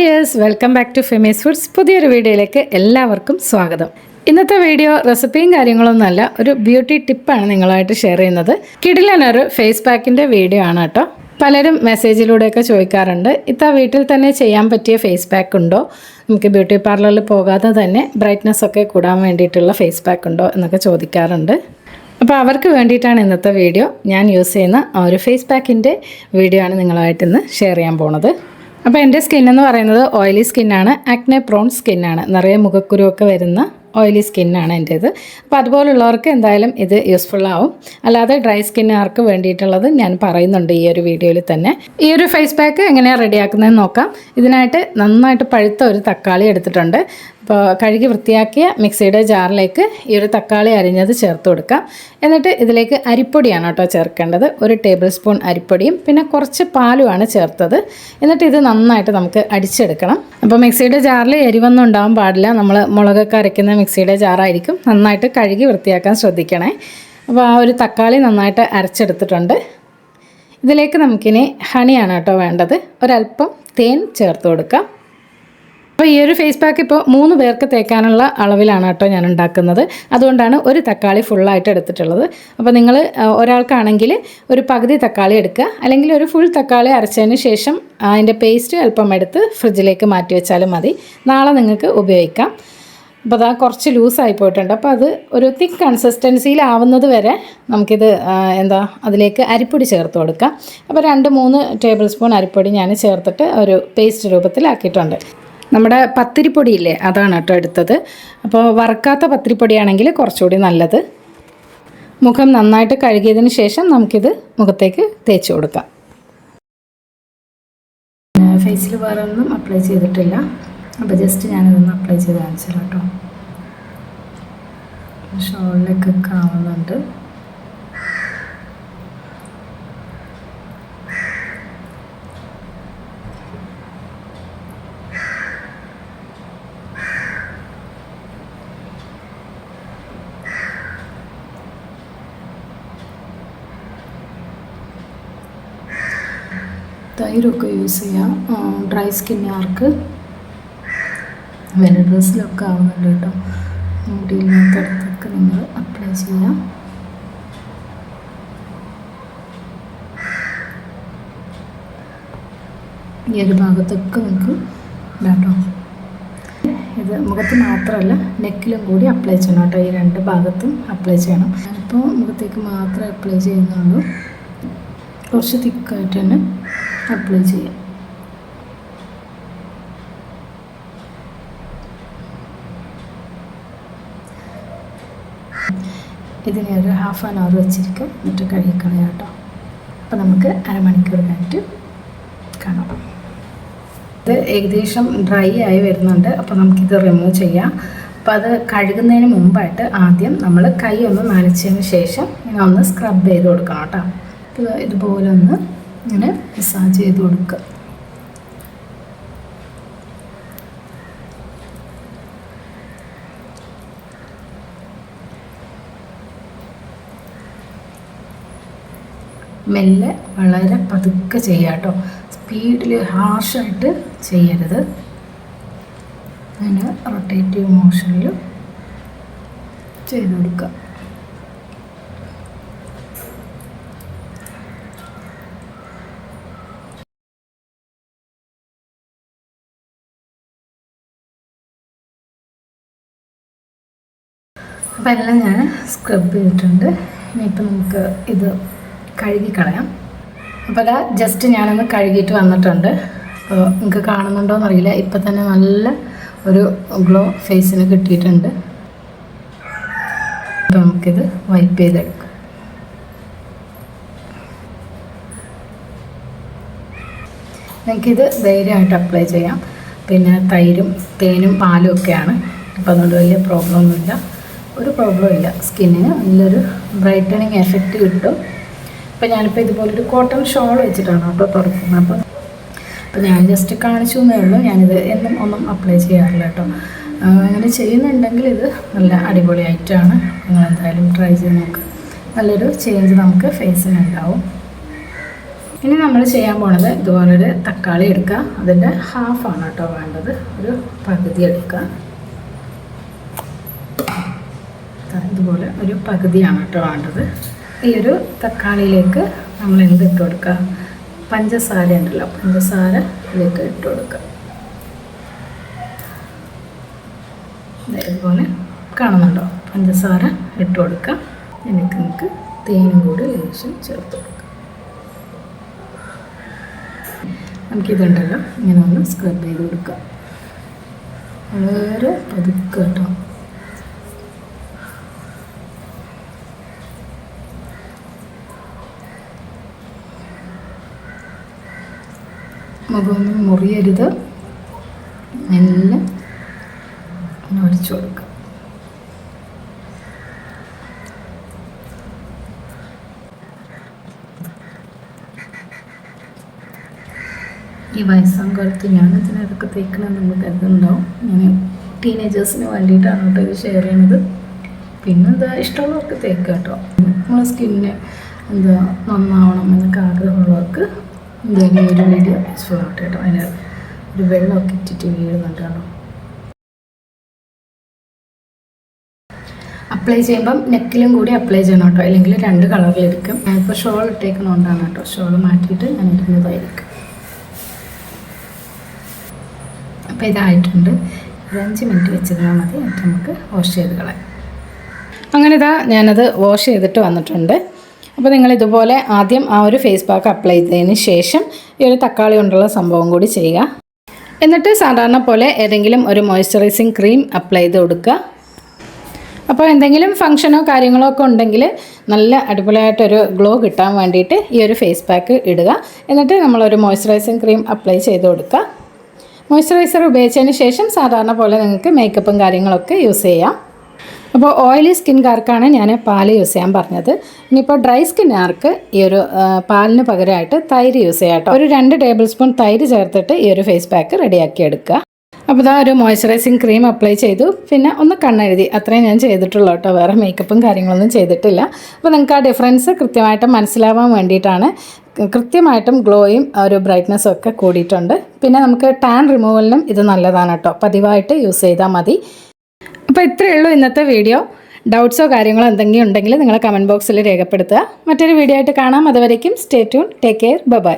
Dears welcome back to Femi's foods. പുതിയൊരു വീഡിയോയിലേക്ക് എല്ലാവർക്കും സ്വാഗതം. ഇന്നത്തെ വീഡിയോ റെസിപ്പിയും കാര്യങ്ങളൊന്നുമല്ല ഒരു ബ്യൂട്ടി ടിപ്പാണ് നിങ്ങളായിട്ട് ഷെയർ ചെയ്യുന്നത്. കിടിലനൊരു ഫേസ് പാക്കിന്റെ വീഡിയോ ആണ് കേട്ടോ. പലരും മെസ്സേജിലൂടെയൊക്കെ ചോദിക്കാറുണ്ട് ഇത്ത വീട്ടിൽ തന്നെ ചെയ്യാൻ പറ്റിയ ഫേസ് പാക്ക് ഉണ്ടോ? നമുക്ക് ബ്യൂട്ടി പാർലറിൽ പോകാതെ തന്നെ ബ്രൈറ്റ്നസ് ഒക്കെ കൂടാൻ വേണ്ടിയിട്ടുള്ള ഫേസ് പാക്ക് ഉണ്ടോ? എന്നൊക്കെ ചോദിക്കാറുണ്ട്. അപ്പോൾ അവർക്ക് വേണ്ടിയിട്ടാണ് ഇന്നത്തെ വീഡിയോ. ഞാൻ യൂസ് ചെയ്യുന്ന ആ ഒരു ഫേസ് പാക്കിന്റെ വീഡിയോ ആണ് നിങ്ങളുമായിട്ട് ഇന്ന് ഷെയർ ചെയ്യാൻ പോണത്. അപ്പോൾ എന്റെ സ്കിൻ എന്ന് പറയുന്നത് ഓയിലി സ്കിന്നാണ് ആക്നെ പ്രോൺ സ്കിന്നാണ് നിറയെ മുഖക്കുരുവൊക്കെ വരുന്ന ഓയിലി സ്കിന്നാണ് എന്റേത് അപ്പോൾ അതുപോലുള്ളവർക്ക് എന്തായാലും ഇത് യൂസ്ഫുൾ ആവും. അല്ലാതെ ഡ്രൈ സ്കിന്നുകാർക്ക് വേണ്ടിയിട്ടുള്ളത് ഞാൻ പറയുന്നുണ്ട് ഈ ഒരു വീഡിയോയിൽ തന്നെ. ഈ ഒരു ഫേസ് പാക്ക് എങ്ങനെയാണ് റെഡിയാക്കുന്നതെന്ന് നോക്കാം. ഇതിനായിട്ട് നന്നായിട്ട് പഴുത്ത ഒരു തക്കാളി എടുത്തിട്ടുണ്ട്. അപ്പോൾ കഴുകി വൃത്തിയാക്കിയ മിക്സിയുടെ ജാറിലേക്ക് ഈ ഒരു തക്കാളി അരിഞ്ഞത് ചേർത്ത് കൊടുക്കാം. എന്നിട്ട് ഇതിലേക്ക് അരിപ്പൊടിയാണ് കേട്ടോ ചേർക്കേണ്ടത്. ഒരു ടേബിൾ സ്പൂൺ അരിപ്പൊടിയും പിന്നെ കുറച്ച് പാലുമാണ് ചേർത്തത്. എന്നിട്ട് ഇത് നന്നായിട്ട് നമുക്ക് അടിച്ചെടുക്കണം. അപ്പോൾ മിക്സിയുടെ ജാറിൽ എരിവൊന്നും ഉണ്ടാവാൻ പാടില്ല. നമ്മൾ മുളകൊക്കെ അരയ്ക്കുന്ന മിക്സിയുടെ ജാറായിരിക്കും. നന്നായിട്ട് കഴുകി വൃത്തിയാക്കാൻ ശ്രദ്ധിക്കണേ. അപ്പോൾ ആ ഒരു തക്കാളി നന്നായിട്ട് അരച്ചെടുത്തിട്ടുണ്ട്. ഇതിലേക്ക് നമുക്കിനി ഹണിയാണ് കേട്ടോ വേണ്ടത്. ഒരല്പം തേൻ ചേർത്ത് കൊടുക്കാം. അപ്പോൾ ഈ ഒരു ഫേസ് പാക്ക് ഇപ്പോൾ മൂന്ന് പേർക്ക് തേക്കാനുള്ള അളവിലാണ് കേട്ടോ ഞാൻ ഉണ്ടാക്കുന്നത്. അതുകൊണ്ടാണ് ഒരു തക്കാളി ഫുള്ളായിട്ട് എടുത്തിട്ടുള്ളത്. അപ്പോൾ നിങ്ങൾ ഒരാൾക്കാണെങ്കിൽ ഒരു പകുതി തക്കാളി എടുക്കുക. അല്ലെങ്കിൽ ഒരു ഫുൾ തക്കാളി അരച്ചതിന് ശേഷം അതിന്റെ പേസ്റ്റ് അല്പം എടുത്ത് ഫ്രിഡ്ജിലേക്ക് മാറ്റി വെച്ചാലും മതി. നാളെ നിങ്ങൾക്ക് ഉപയോഗിക്കാം. അപ്പോൾ അതാ കുറച്ച് ലൂസായി പോയിട്ടുണ്ട്. അപ്പോൾ അത് ഒരു തിക്ക് കൺസിസ്റ്റൻസിയിലാവുന്നത് വരെ നമുക്കിത് എന്താ അതിലേക്ക് അരിപ്പൊടി ചേർത്ത് കൊടുക്കാം. അപ്പോൾ രണ്ട് മൂന്ന് ടേബിൾ സ്പൂൺ അരിപ്പൊടി ഞാൻ ചേർത്തിട്ട് ഒരു പേസ്റ്റ് രൂപത്തിലാക്കിയിട്ടുണ്ട്. നമ്മുടെ പത്തിരിപ്പൊടിയില്ലേ? അതാണ് കേട്ടോ എടുത്തത്. അപ്പോൾ വറുക്കാത്ത പത്തിരിപ്പൊടിയാണെങ്കിൽ കുറച്ചുകൂടി നല്ലത്. മുഖം നന്നായിട്ട് കഴുകിയതിന് ശേഷം നമുക്കിത് മുഖത്തേക്ക് തേച്ച് കൊടുക്കാം. ഫേസിൽ വേറെ ഒന്നും അപ്ലൈ ചെയ്തിട്ടില്ല. അപ്പോൾ ജസ്റ്റ് ഞാനിതൊന്ന് അപ്ലൈ ചെയ്ത് കാണിച്ചു കേട്ടോ. ഷോളിലൊക്കെ ആവുന്നുണ്ട് തൈരൊക്കെ യൂസ് ചെയ്യാം. ഡ്രൈ സ്കിന്നുകാർക്ക് വെനി ഡ്രസ്സിലൊക്കെ ആവുന്നുണ്ട് കേട്ടോ. മുടിയില്ലാത്തടത്തൊക്കെ നിങ്ങൾ അപ്ലൈ ചെയ്യാം. ഈ ഒരു ഭാഗത്തൊക്കെ നിങ്ങൾക്ക് കേട്ടോ ഇത് മുഖത്ത് മാത്രമല്ല നെക്കിലും കൂടി അപ്ലൈ ചെയ്യണം കേട്ടോ. ഈ രണ്ട് ഭാഗത്തും അപ്ലൈ ചെയ്യണം. ഞാനിപ്പോൾ മുഖത്തേക്ക് മാത്രമേ അപ്ലൈ ചെയ്യുന്നുള്ളൂ. കുറച്ച് തിക്കായിട്ട് തന്നെ അപ്ലൈ ചെയ്യാം. ഇതിനെ ഒരു ഹാഫ് ആൻ അവർ വെച്ചിരിക്കും. എന്നിട്ട് കഴുകിക്കളയാം കേട്ടോ അപ്പോൾ നമുക്ക് അരമണിക്കൂർ കഴിഞ്ഞിട്ട് കാണാം. ഇത് ഏകദേശം ഡ്രൈ ആയി വരുന്നുണ്ട്. അപ്പോൾ നമുക്കിത് റിമൂവ് ചെയ്യാം. അപ്പോൾ അത് കഴുകുന്നതിന് മുമ്പായിട്ട് ആദ്യം നമ്മൾ കൈ ഒന്ന് നനച്ചതിന് ശേഷം ഇങ്ങനെ ഒന്ന് സ്ക്രബ് ചെയ്ത് കൊടുക്കണം കേട്ടോ. ഇതുപോലെ ഒന്ന് ഇങ്ങനെ മസാജ് ചെയ്ത് കൊടുക്കുക. മെല്ലെ വളരെ പതുക്കെ ചെയ്യുക കേട്ടോ. സ്പീഡിൽ ഹാർഷായിട്ട് ചെയ്യരുത്. അങ്ങനെ റൊട്ടേറ്റീവ് മോഷനിൽ ചെയ്ത് കൊടുക്കുക. അപ്പോൾ എല്ലാം ഞാൻ സ്ക്രബ് ചെയ്തിട്ടുണ്ട്. ഇനിയിപ്പോൾ നമുക്ക് ഇത് കഴുകി കളയാം. അപ്പോൾ അതാ ജസ്റ്റ് ഞാനൊന്ന് കഴുകിയിട്ട് വന്നിട്ടുണ്ട്. അപ്പോൾ നിങ്ങൾക്ക് കാണുന്നുണ്ടോ എന്നറിയില്ല. ഇപ്പം തന്നെ നല്ല ഒരു ഗ്ലോ ഫേസിന് കിട്ടിയിട്ടുണ്ട്. അപ്പോൾ നമുക്കിത് വൈപ്പ് ചെയ്തെടുക്കാം. നിങ്ങൾക്കിത് ധൈര്യമായിട്ട് അപ്ലൈ ചെയ്യാം. പിന്നെ തൈരും തേനും പാലും ഒക്കെയാണ്. അപ്പോൾ അതുകൊണ്ട് വലിയ പ്രോബ്ലം ഒന്നുമില്ല. ഒരു പ്രോബ്ലം ഇല്ല. സ്കിന്നിന് നല്ലൊരു ബ്രൈറ്റണിങ് എഫക്റ്റ് കിട്ടും. അപ്പോൾ ഞാനിപ്പോൾ ഇതുപോലൊരു കോട്ടൺ ഷോൾ വെച്ചിട്ടാണ് കേട്ടോ തുറക്കുന്നത്. അപ്പോൾ അപ്പോൾ ഞാൻ ജസ്റ്റ് കാണിച്ചു എന്നേ ഉള്ളൂ. ഞാനിത് എന്നും ഒന്നും അപ്ലൈ ചെയ്യാറില്ല കേട്ടോ. അങ്ങനെ ചെയ്യുന്നുണ്ടെങ്കിൽ ഇത് നല്ല അടിപൊളി ആയിട്ടാണ് നിങ്ങൾ എന്തായാലും ട്രൈ ചെയ്ത് നോക്കുക നല്ലൊരു ചേഞ്ച് നമുക്ക് ഫേസിന് ഉണ്ടാവും. ഇനി നമ്മൾ ചെയ്യാൻ പോണത് ഇതുപോലൊരു തക്കാളി എടുക്കുക അതിന്റെ ഹാഫാണ് കേട്ടോ വേണ്ടത്. ഒരു പകുതി എടുക്കുക ഇതുപോലെ ഒരു പകുതിയാണ് കേട്ടോ വേണ്ടത്. ഈ ഒരു തക്കാളിയിലേക്ക് നമ്മൾ എന്ത് ഇട്ട് കൊടുക്കുക? പഞ്ചസാര ഉണ്ടല്ലോ പഞ്ചസാര ഇതിലേക്ക് ഇട്ട് കൊടുക്കുക. ഇതുപോലെ കാണുന്നുണ്ടോ? പഞ്ചസാര ഇട്ട് കൊടുക്കുക. എനിക്ക് നമുക്ക് തേനും കൂടി ലേശം ചേർത്ത് കൊടുക്കാം. നമുക്കിതുണ്ടല്ലോ ഇങ്ങനെ ഒന്ന് സ്ക്രബ് ചെയ്ത് കൊടുക്കാം വളരെ പതുക്കെ കേട്ടോ. മുഖമൊന്നും മുറിയരുത്. ഒന്ന് ഒഴിച്ചു കൊടുക്കുക ഈ വയസ്സാം കാലത്ത് ഞാൻ ഇതിനകത്തൊക്കെ തേക്കണമെന്ന് നമ്മൾ കരുതുന്നുണ്ടാവും. ഞാൻ ടീനേജേഴ്സിന് വേണ്ടിയിട്ടാണ് കേട്ടോ ഇത് ഷെയർ ചെയ്യണത്. പിന്നെ എന്താ ഇഷ്ടമുള്ളവർക്ക് തേക്കുക കേട്ടോ നമ്മളെ സ്കിന്നിന് എന്താ നന്നാവണം എന്നൊക്കെ ആഗ്രഹമുള്ളവർക്ക് എന്തായാലും ഒരു വീഡിയോ സ്പോട്ട് കേട്ടോ. അതിന് ഒരു വെള്ളമൊക്കെ ഇട്ടിട്ട് വീഴുന്നുണ്ട് കേട്ടോ അപ്ലൈ ചെയ്യുമ്പം നെക്കിലും കൂടി അപ്ലൈ ചെയ്യണം കേട്ടോ. അല്ലെങ്കിൽ രണ്ട് കളറിലിരിക്കും ഞാനിപ്പോൾ ഷോൾ ഇട്ടേക്കണോണ്ടാണ് കേട്ടോ. ഷോൾ മാറ്റിയിട്ട് ഞാൻ ഇടുന്നതായിരിക്കും. അപ്പോൾ ഇതായിട്ടുണ്ട്. ഒരു മിനിറ്റ് വെച്ചിരുന്നാൽ മതി. എന്നിട്ട് നമുക്ക് വാഷ് ചെയ്ത് കളയാം. അങ്ങനെ ഇതാ ഞാനത് വാഷ് ചെയ്തിട്ട് വന്നിട്ടുണ്ട്. അപ്പോൾ നിങ്ങൾ ഇതുപോലെ ആദ്യം ആ ഒരു ഫേസ് പാക്ക് അപ്ലൈ ചെയ്തതിന് ശേഷം ഈ ഒരു തക്കാളി കൊണ്ടുള്ള സംഭവം കൂടി ചെയ്യുക. എന്നിട്ട് സാധാരണ പോലെ ഏതെങ്കിലും ഒരു മോയ്സ്ചറൈസിങ് ക്രീം അപ്ലൈ ചെയ്ത് കൊടുക്കുക. അപ്പോൾ എന്തെങ്കിലും ഫംഗ്ഷനോ കാര്യങ്ങളോ ഒക്കെ ഉണ്ടെങ്കിൽ നല്ല അടിപൊളിയായിട്ടൊരു ഗ്ലോ കിട്ടാൻ വേണ്ടിയിട്ട് ഈ ഒരു ഫേസ് പാക്ക് ഇടുക. എന്നിട്ട് നമ്മളൊരു മോയ്സ്ചറൈസിങ് ക്രീം അപ്ലൈ ചെയ്ത് കൊടുക്കുക. മോയ്സ്ചറൈസർ ഉപയോഗിച്ചതിന് ശേഷം സാധാരണ പോലെ നിങ്ങൾക്ക് മേക്കപ്പും കാര്യങ്ങളൊക്കെ യൂസ് ചെയ്യാം. അപ്പോൾ ഓയിലി സ്കിൻകാർക്കാണ് ഞാൻ പാൽ യൂസ് ചെയ്യാൻ പറഞ്ഞത്. ഇനിയിപ്പോൾ ഡ്രൈ സ്കിന്നുകാർക്ക് ഈ ഒരു പാലിന് പകരമായിട്ട് തൈര് യൂസ് ചെയ്യാം കേട്ടോ. ഒരു രണ്ട് ടേബിൾ സ്പൂൺ തൈര് ചേർത്തിട്ട് ഈ ഒരു ഫേസ് പാക്ക് റെഡിയാക്കി എടുക്കുക. അപ്പോൾ ഇതാ ഒരു മോയ്സ്ചറൈസിങ് ക്രീം അപ്ലൈ ചെയ്തു. പിന്നെ ഒന്ന് കണ്ണെഴുതി. അത്രയും ഞാൻ ചെയ്തിട്ടുള്ളൂ കേട്ടോ. വേറെ മേക്കപ്പും കാര്യങ്ങളൊന്നും ചെയ്തിട്ടില്ല. അപ്പോൾ നിങ്ങൾക്ക് ആ ഡിഫറൻസ് കൃത്യമായിട്ട് മനസ്സിലാവാൻ വേണ്ടിയിട്ടാണ്. കൃത്യമായിട്ടും ഗ്ലോയും ഒരു ബ്രൈറ്റ്നസ്സും ഒക്കെ കൂടിയിട്ടുണ്ട്. പിന്നെ നമുക്ക് ടാൻ റിമൂവലിനും ഇത് നല്ലതാണ് കേട്ടോ. പതിവായിട്ട് യൂസ് ചെയ്താൽ മതി. അപ്പോൾ ഇത്രയേ ഉള്ളൂ ഇന്നത്തെ വീഡിയോ. ഡൗട്ട്സോ കാര്യങ്ങളോ എന്തെങ്കിലും ഉണ്ടെങ്കിൽ നിങ്ങൾ കമന്റ് ബോക്സിൽ രേഖപ്പെടുത്തുക. മറ്റൊരു വീഡിയോ ആയിട്ട് കാണാം. അതുവരേക്കും stay tune take care bye